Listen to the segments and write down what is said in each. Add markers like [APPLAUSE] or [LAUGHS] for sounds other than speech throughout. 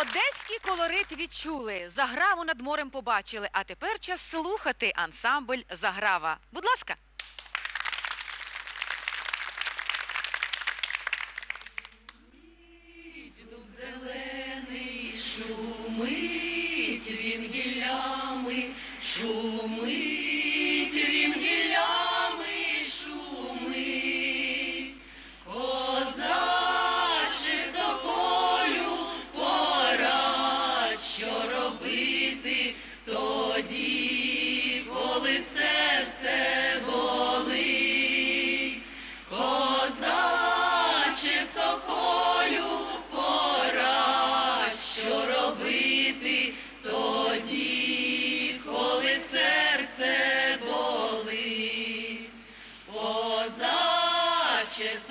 Одеський колорит відчули, заграву над морем побачили. А тепер час слухати ансамбль Заграва. Будь ласка. Шумить він гіллями, шумить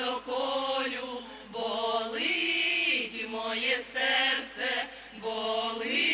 соколю, болить моє серце, болить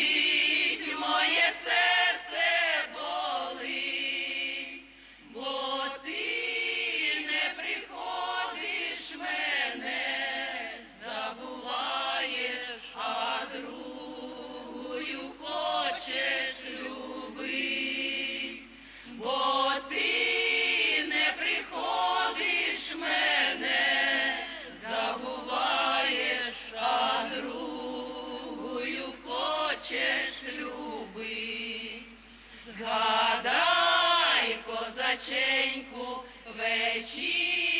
козаченьку, вечірню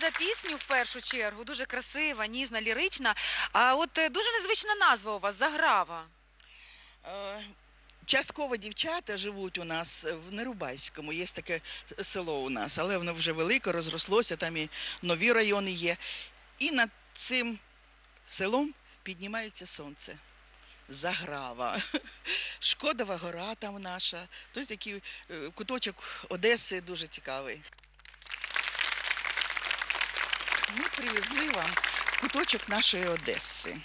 за пісню в першу чергу. Дуже красива, ніжна, лірична. А от е, дуже незвична назва у вас Заграва. Е, Частково дівчата живуть у нас в Нерубайському, є таке село у нас, але воно вже велике, розрослося, там і нові райони є. І над цим селом піднімається сонце. Заграва. Шкодова гора там наша. Той такий е, куточок Одеси дуже цікавий. Привезли вам куточок нашої Одеси.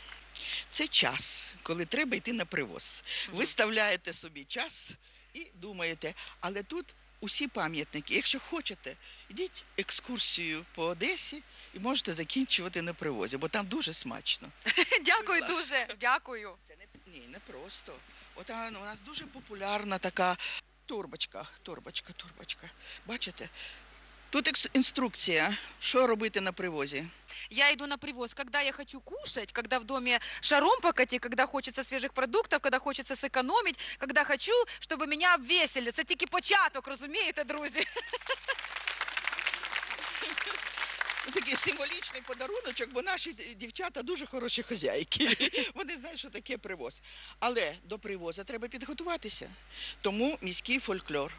Це час, коли треба йти на привоз. Ви ставляєте собі час і думаєте, але тут усі пам'ятники. Якщо хочете, йдіть екскурсію по Одесі і можете закінчувати на привозі, бо там дуже смачно. [LAUGHS] Дякую Будь ласка. дуже. Дякую. Це не ні, не просто. От а, ну, у нас дуже популярна така турбочка, турбочка, турбочка. Бачите? Тут інструкція, що робити на привозі. Я иду на привоз, когда я хочу кушать, когда в доме шаром покати, когда хочется свежих продуктов, когда хочется сэкономить, когда хочу, чтобы меня обвесили. Це тільки початок, розумієте, друзі? [LAUGHS] Такий символічний подаруночок, бо наші дівчата дуже хороші хазяйки. [LAUGHS] Вони знають, що таке привоз. Але до привозу треба підготуватися. Тому міський фольклор.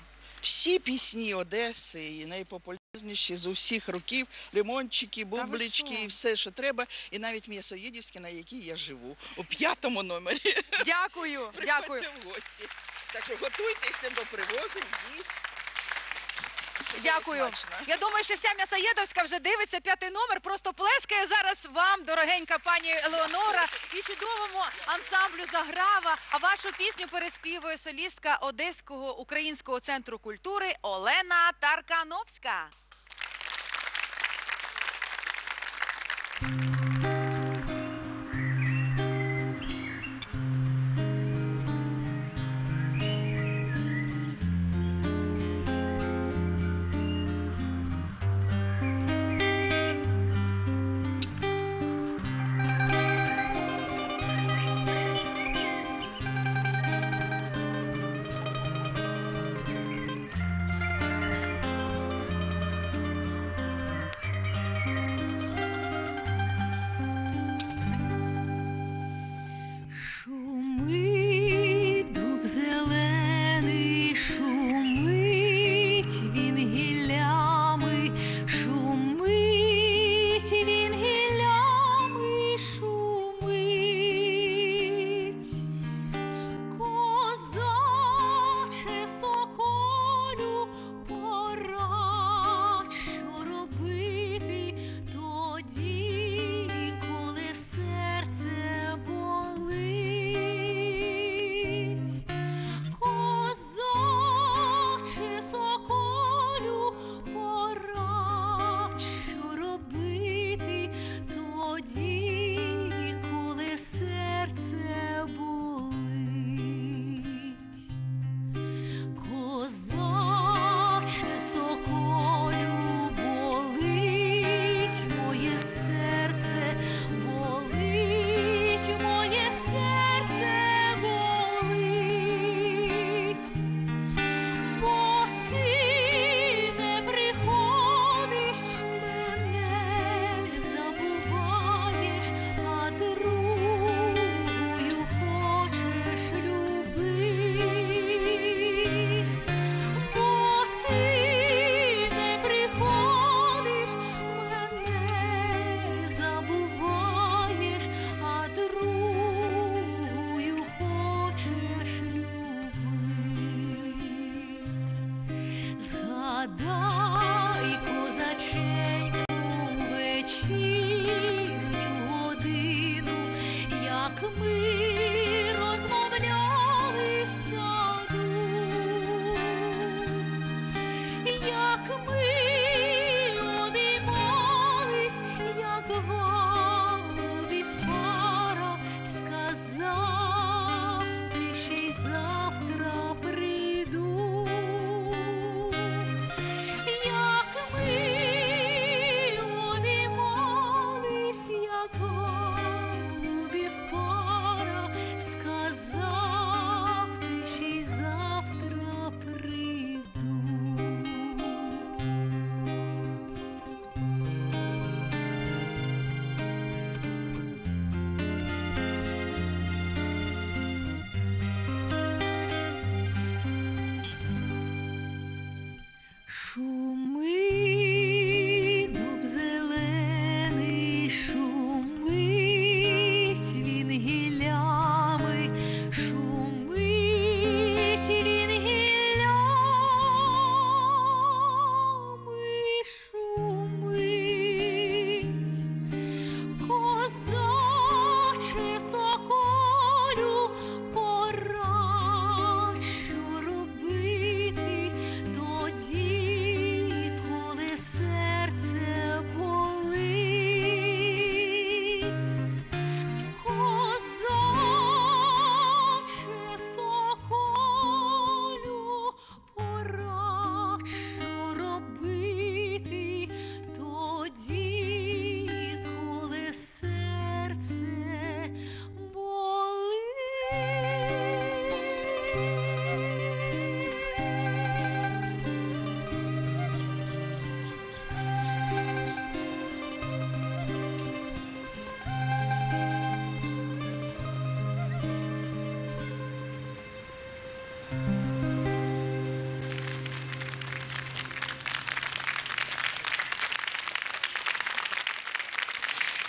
Всі пісні Одеси, і найпопулярніші з усіх років, лимончики, бублички, і все, що треба, і навіть м'ясоїдівське, на якій я живу, у п'ятому номері. Дякую, [LAUGHS] дякую. Приходьте в гості. Так що готуйтеся до привозу, йдіть. Дякую. Я думаю, що вся м'ясоєдовська вже дивиться п'ятий номер. Просто плескає зараз вам, дорогенька пані Елеонора, і чудовому ансамблю Заграва. А вашу пісню переспівує солістка Одеського українського центру культури Олена Таркановська.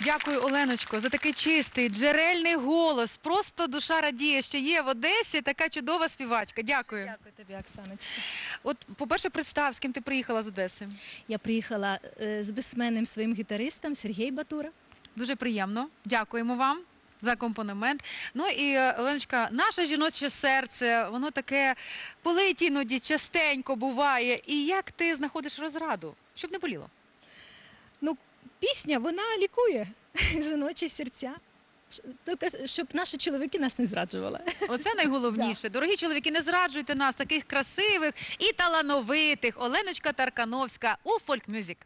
Дякую, Оленочко, за такий чистий, джерельний голос. Просто душа радіє, що є в Одесі така чудова співачка. Дякую. Дякую тобі, Оксаночка. От, по-перше, представ, з ким ти приїхала з Одеси. Я приїхала е, з безсменним своїм гітаристом Сергій Батура. Дуже приємно. Дякуємо вам. За акомпанемент. Ну і е, Оленочка, наше жіноче серце, воно таке болить іноді частенько буває. І як ти знаходиш розраду, щоб не боліло? Ну, пісня вона лікує [LAUGHS] жіночі серця. Тільки щоб наші чоловіки нас не зраджували. [LAUGHS] Оце найголовніше. Дорогі чоловіки, не зраджуйте нас, таких красивих і талановитих. Оленочка Таркановська у Фольк Мюзик.